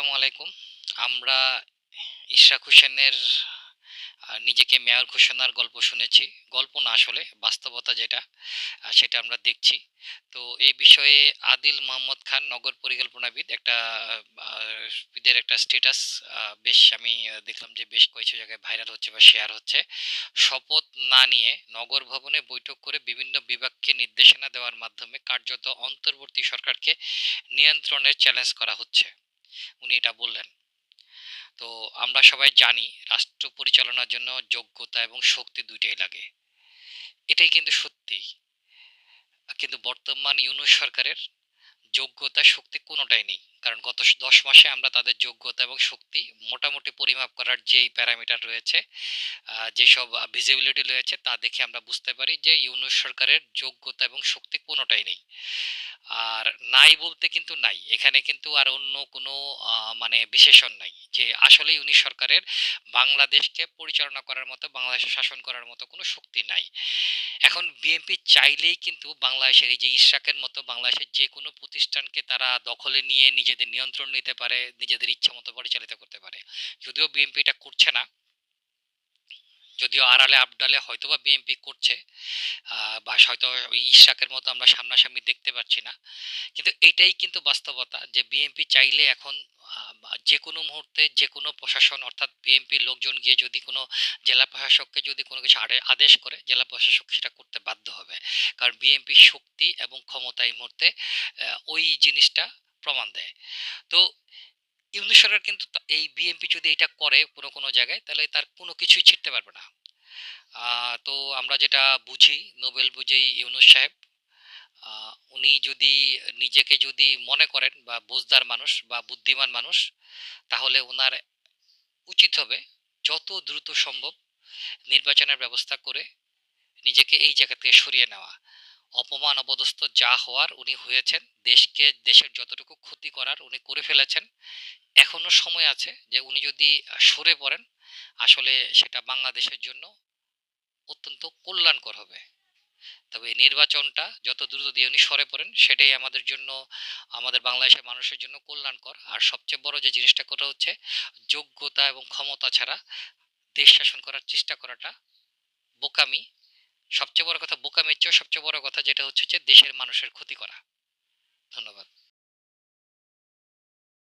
আসসালামু আলাইকুম। আমরা ইশরাক হোসেনের নিজেকে মেয়র ঘোষণার গল্প শুনেছি। গল্প না আসলে, বাস্তবতা যেটা সেটা আমরা দেখছি। তো এই বিষয়ে আদিল মোহাম্মদ খান, নগর পরিকল্পনাবিদ, একটা বিদের একটা স্ট্যাটাস বেশ আমি দেখলাম যে বেশ কয়েকটি জায়গায় ভাইরাল হচ্ছে বা শেয়ার হচ্ছে। শপথ না নিয়ে নগর ভবনে বৈঠক করে বিভিন্ন বিভাগকে নির্দেশনা দেওয়ার মাধ্যমে কার্যত অন্তর্বর্তী সরকারকে নিয়ন্ত্রণের চ্যালেঞ্জ করা হচ্ছে। উনি এটা বললেন। তো আমরা সবাই জানি রাষ্ট্র পরিচালনার জন্য যোগ্যতা এবং শক্তি দুইটাই লাগে। এটাই কিন্তু সত্যি। কিন্তু বর্তমান ইউনুস সরকারের যোগ্যতা, শক্তি কোনোটাই নেই। কারণ গত দশ মাসে আমরা তাদের যোগ্যতা এবং শক্তি মোটামুটি পরিমাপ করার যেই প্যারামিটার রয়েছে যেসব ভিজিবিলিটি রয়েছে, তা দেখে আমরা বুঝতে পারি যে ইউনুস সরকারের যোগ্যতা এবং শক্তি কোনোটাই নেই। নাই বলতে কিন্তু নাই। এখানে কিন্তু আর অন্য কোনো মানে বিশেষণ নাই। যে আসলেই উনি সরকারের বাংলাদেশকে পরিচালনা করার মতো, বাংলাদেশ শাসন করার মতো কোনো শক্তি নাই। এখন বিএনপি চাইলেই কিন্তু বাংলাদেশের এই যে ইশরাকের মতো, বাংলাদেশের যে কোনো প্রতিষ্ঠানকে তারা দখলে নিয়ে নিজেদের নিয়ন্ত্রণ নিতে পারে, নিজেদের ইচ্ছা মতো পরিচালিত করতে পারে। যদিও বিএনপি এটা করছে না, যদিও আড়ালে আবডালে হয়তোবা বিএনপি করছে হয়তো ওই ইশরাকের মতো আমরা সামনাসামনি দেখতে পাচ্ছি না। কিন্তু এইটাই কিন্তু বাস্তবতা যে বিএনপি চাইলে এখন যে কোনো মুহূর্তে যে কোনো প্রশাসন অর্থাৎ বিএনপির লোকজন গিয়ে যদি কোনো জেলা প্রশাসককে যদি কোনো কিছু আদে- আদেশ করে, জেলা প্রশাসক সেটা করতে বাধ্য হবে। কারণ বিএনপির শক্তি এবং ক্ষমতা এই মুহূর্তে ওই জিনিসটা প্রমাণ দেয়। তো ইউনুস সরকার কিন্তু এই বিএনপি যদি এটা করে কোনো কোনো জায়গায়, তাহলে তার কোনো কিছুই ছিটতে পারবে না। তো আমরা যেটা বুঝি, নোবেল বুঝেই ইউনুস সাহেব উনি যদি নিজেকে যদি মনে করেন বা বুঝদার মানুষ বা বুদ্ধিমান মানুষ, তাহলে ওনার উচিত হবে যত দ্রুত সম্ভব নির্বাচনের ব্যবস্থা করে নিজেকে এই জায়গা থেকে সরিয়ে নেওয়া। অপমান, অপদস্থ যা হওয়ার উনি হয়েছেন, দেশকে, দেশের যতটুকু ক্ষতি করার উনি করে ফেলেছেন, এখনও সময় আছে যে উনি যদি সরে পড়েন, আসলে সেটা বাংলাদেশের জন্য অত্যন্ত কল্যাণকর হবে। তবে এই নির্বাচনটা যত দ্রুত দিয়ে উনি সরে পড়েন, সেটাই আমাদের জন্য, আমাদের বাংলাদেশের মানুষের জন্য কল্যাণকর। আর সবচেয়ে বড় যে জিনিসটা করা হচ্ছে, যোগ্যতা এবং ক্ষমতা ছাড়া দেশ শাসন করার চেষ্টা করাটা বোকামি। সবচেয়ে বড় কথা বোকামির চেয়েও সবচেয়ে বড় কথা যেটা হচ্ছে যে দেশের মানুষের ক্ষতি করা। ধন্যবাদ।